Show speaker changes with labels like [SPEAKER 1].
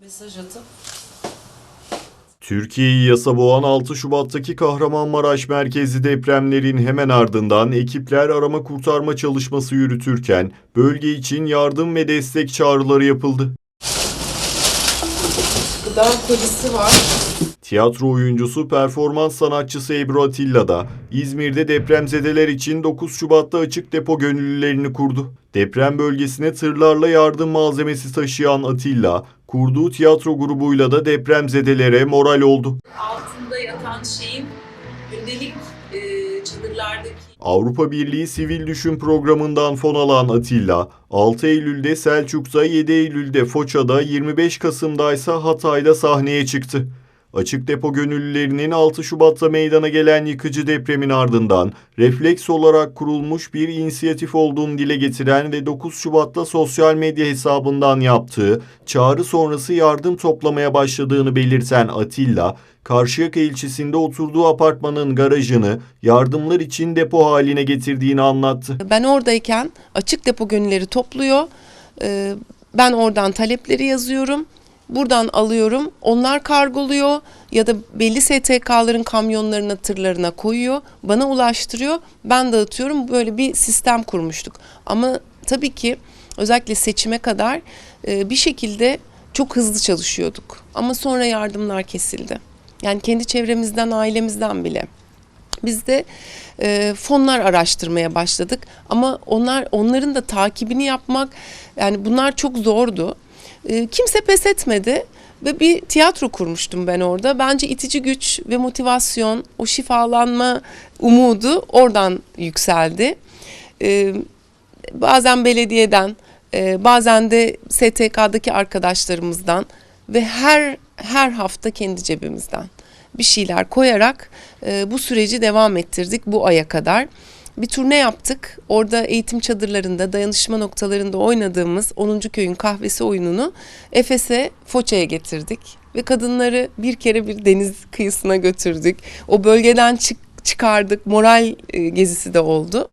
[SPEAKER 1] Mesaj atıp
[SPEAKER 2] Türkiye'yi yasa boğan 6 Şubat'taki Kahramanmaraş merkezi depremlerin hemen ardından ekipler arama kurtarma çalışması yürütürken bölge için yardım ve destek çağrıları yapıldı.
[SPEAKER 1] gıda kolisi var.
[SPEAKER 2] Tiyatro oyuncusu, performans sanatçısı Ebru Atilla da İzmir'de depremzedeler için 9 Şubat'ta açık depo gönüllülerini kurdu. Deprem bölgesine tırlarla yardım malzemesi taşıyan Atilla, kurduğu tiyatro grubuyla da depremzedelere moral oldu.
[SPEAKER 3] altında yatan şeyin gündelik e, çadırlardaki
[SPEAKER 2] Avrupa Birliği Sivil Düşün Programı'ndan fon alan Atilla, 6 Eylül'de Selçuk'ta, 7 Eylül'de Foça'da, 25 Kasım'da ise Hatay'da sahneye çıktı. Açık depo gönüllülerinin 6 Şubat'ta meydana gelen yıkıcı depremin ardından refleks olarak kurulmuş bir inisiyatif olduğunu dile getiren ve 9 Şubat'ta sosyal medya hesabından yaptığı çağrı sonrası yardım toplamaya başladığını belirten Atilla, Karşıyaka ilçesinde oturduğu apartmanın garajını yardımlar için depo haline getirdiğini anlattı.
[SPEAKER 4] Ben oradayken açık depo gönülleri topluyor. Ee, Ben oradan talepleri yazıyorum. Buradan alıyorum. Onlar kargoluyor ya da belli STK'ların kamyonlarına, tırlarına koyuyor. Bana ulaştırıyor. Ben dağıtıyorum. Böyle bir sistem kurmuştuk. Ama tabii ki özellikle seçime kadar e, bir şekilde çok hızlı çalışıyorduk. Ama sonra yardımlar kesildi. Yani kendi çevremizden, ailemizden bile. Biz de e, fonlar araştırmaya başladık ama onlar onların da takibini yapmak yani bunlar çok zordu. E, kimse pes etmedi ve bir tiyatro kurmuştum ben orada. Bence itici güç ve motivasyon, o şifalanma umudu oradan yükseldi. E, bazen belediyeden, e, bazen de STK'daki arkadaşlarımızdan ve her her hafta kendi cebimizden bir şeyler koyarak e, bu süreci devam ettirdik bu aya kadar. Bir turne yaptık. Orada eğitim çadırlarında, dayanışma noktalarında oynadığımız 10. köyün kahvesi oyununu Efes'e, Foça'ya getirdik. Ve kadınları bir kere bir deniz kıyısına götürdük. O bölgeden çık çıkardık. Moral e, gezisi de oldu.